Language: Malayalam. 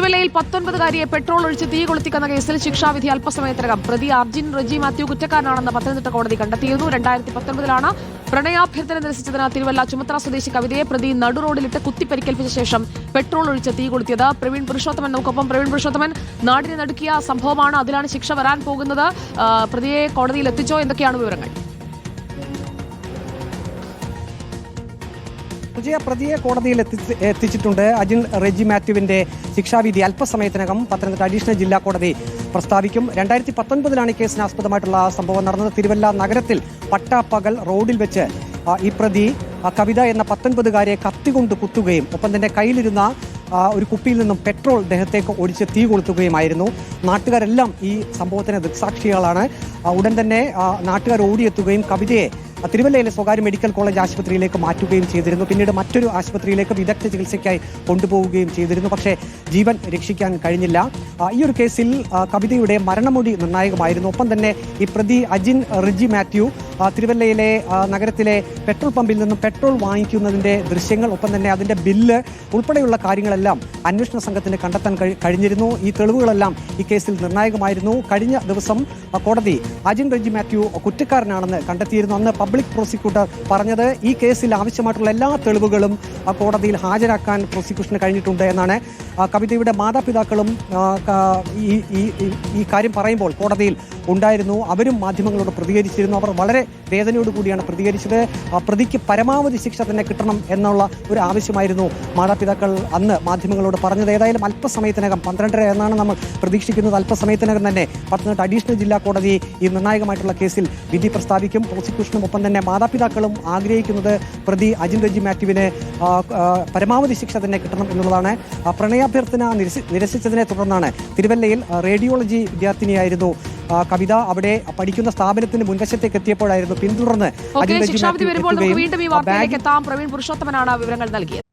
തിരുവല്ലയിൽ പത്തൊൻപതുകാരിയെ പെട്രോൾ ഒഴിച്ച് തീ കൊളുത്തിക്കുന്ന കേസിൽ ശിക്ഷാവിധി അല്പസമയത്തിനകം. പ്രതി അർജിൻ റജി മാത്യു കുറ്റക്കാരനാണെന്ന് പത്തനംതിട്ട കോടതി കണ്ടെത്തിയിരുന്നു. രണ്ടായിരത്തി പത്തൊൻപതിലാണ് പ്രണയാഭ്യർത്ഥന നിരസിച്ചതിന് തിരുവല്ല ചുമത്ര സ്വദേശി കവിതയെ പ്രതി നടുറോഡിലിട്ട് കുത്തിപ്പരിക്കേൽപ്പിച്ച ശേഷം പെട്രോൾ ഒഴിച്ച് തീ കൊളുത്തിയത് പ്രവീൺ പുരുഷോത്തമൻ. നമുക്കൊപ്പം പ്രവീൺ പുരുഷോത്തമൻ നാടിനെ നടുക്കിയ സംഭവമാണ്. അതിലാണ് ശിക്ഷ വരാൻ പോകുന്നത്. പ്രതിയെ കോടതിയിൽ എത്തിച്ചോ? എന്തൊക്കെയാണ് വിവരങ്ങൾ? വിജയ പ്രതിയെ കോടതിയിൽ എത്തിച്ച് എത്തിച്ചിട്ടുണ്ട്. അജിൻ റെജി മാത്യുവിന്റെ ശിക്ഷാവിധി അല്പസമയത്തിനകം പത്തനംതിട്ട അഡീഷണൽ ജില്ലാ കോടതി പ്രസ്താവിക്കും. രണ്ടായിരത്തി പത്തൊൻപതിലാണ് ഈ കേസിന് ആസ്പദമായിട്ടുള്ള സംഭവം നടന്നത്. തിരുവല്ല നഗരത്തിൽ പട്ടാപ്പകൽ റോഡിൽ വെച്ച് ഈ പ്രതി കവിത എന്ന പത്തൊൻപതുകാരിയെ കത്തികൊണ്ട് കുത്തുകയും ഒപ്പം തന്നെ കയ്യിലിരുന്ന ഒരു കുപ്പിയിൽ നിന്നും പെട്രോൾ ദേഹത്തേക്ക് ഒഴിച്ച് തീ കൊളുത്തുകയുമായിരുന്നു. നാട്ടുകാരെല്ലാം ഈ സംഭവത്തിന് ദൃക്സാക്ഷികളാണ്. ഉടൻ തന്നെ നാട്ടുകാർ ഓടിയെത്തുകയും കവിതയെ തിരുവല്ലയിലെ സ്വകാര്യ മെഡിക്കൽ കോളേജ് ആശുപത്രിയിലേക്ക് മാറ്റുകയും ചെയ്തിരുന്നു. പിന്നീട് മറ്റൊരു ആശുപത്രിയിലേക്ക് വിദഗ്ധ ചികിത്സയ്ക്കായി കൊണ്ടുപോവുകയും ചെയ്തിരുന്നു. പക്ഷേ ജീവൻ രക്ഷിക്കാൻ കഴിഞ്ഞില്ല. ഈ ഒരു കേസിൽ കവിതയുടെ മരണമൊഴി നിർണായകമായിരുന്നു. ഒപ്പം തന്നെ ഈ പ്രതി അജിൻ റിജി മാത്യു തിരുവല്ലയിലെ നഗരത്തിലെ പെട്രോൾ പമ്പിൽ നിന്നും പെട്രോൾ വാങ്ങിക്കുന്നതിന്റെ ദൃശ്യങ്ങൾ ഒപ്പം തന്നെ അതിന്റെ ബില്ല് ഉൾപ്പെടെയുള്ള കാര്യങ്ങളെല്ലാം അന്വേഷണ സംഘത്തിന് കണ്ടെത്താൻ കഴിഞ്ഞിരുന്നു. ഈ തെളിവുകളെല്ലാം ഈ കേസിൽ നിർണായകമായിരുന്നു. കഴിഞ്ഞ ദിവസം കോടതി അജിൻ റെജി മാത്യു കുറ്റക്കാരനാണെന്ന് കണ്ടെത്തിയിരുന്നു. അന്ന് പബ്ലിക് പ്രോസിക്യൂട്ടർ പറഞ്ഞത് ഈ കേസിൽ ആവശ്യമായിട്ടുള്ള എല്ലാ തെളിവുകളും കോടതിയിൽ ഹാജരാക്കാൻ പ്രോസിക്യൂഷന് കഴിഞ്ഞിട്ടുണ്ട് എന്നാണ്. കവിതയുടെ മാതാപിതാക്കളും ഈ ഈ- കാര്യം പറയുമ്പോൾ കോടതിയിൽ ഉണ്ടായിരുന്നു. അവരും മാധ്യമങ്ങളോട് പ്രതികരിച്ചിരുന്നു. അവർ വളരെ വേദനയോട് കൂടിയാണ് പ്രതികരിച്ചത്. പ്രതിക്ക് പരമാവധി ശിക്ഷ തന്നെ കിട്ടണം എന്നുള്ള ഒരു ആവശ്യമായിരുന്നു മാതാപിതാക്കൾ അന്ന് മാധ്യമങ്ങളോട് പറഞ്ഞത്. ഏതായാലും അല്പസമയത്തിനകം പന്ത്രണ്ടര എന്നാണ് നമ്മൾ പ്രതീക്ഷിക്കുന്നത്. അല്പസമയത്തിനകം തന്നെ പത്തനംതിട്ട അഡീഷണൽ ജില്ലാ കോടതി ഈ നിർണായകമായിട്ടുള്ള കേസിൽ വിധി പ്രസ്താവിക്കും. പ്രോസിക്യൂഷനും ഒപ്പം തന്നെ മാതാപിതാക്കളും ആഗ്രഹിക്കുന്നത് പ്രതി അജിൻ റജി മാത്യുവിന് പരമാവധി ശിക്ഷ തന്നെ കിട്ടണം എന്നുള്ളതാണ്. പ്രണയാഭ്യർത്ഥന നിരസി- നിരസിച്ചതിനെ തുടർന്നാണ് തിരുവല്ലയിൽ റേഡിയോളജി വിദ്യാർത്ഥിനിയായിരുന്നു കവിത അവിടെ പഠിക്കുന്ന സ്ഥാപനത്തിന് മുൻവശത്തേക്ക് എത്തിയപ്പോഴായിരുന്നു പിന്തുടർന്ന് ശിക്ഷാവിധി വരുമ്പോൾ നമുക്ക് വീണ്ടും ഈ വാർത്തയിലേക്ക് എത്താം. പ്രവീൺ പുരുഷോത്തമനാണ് വിവരങ്ങൾ നൽകിയത്.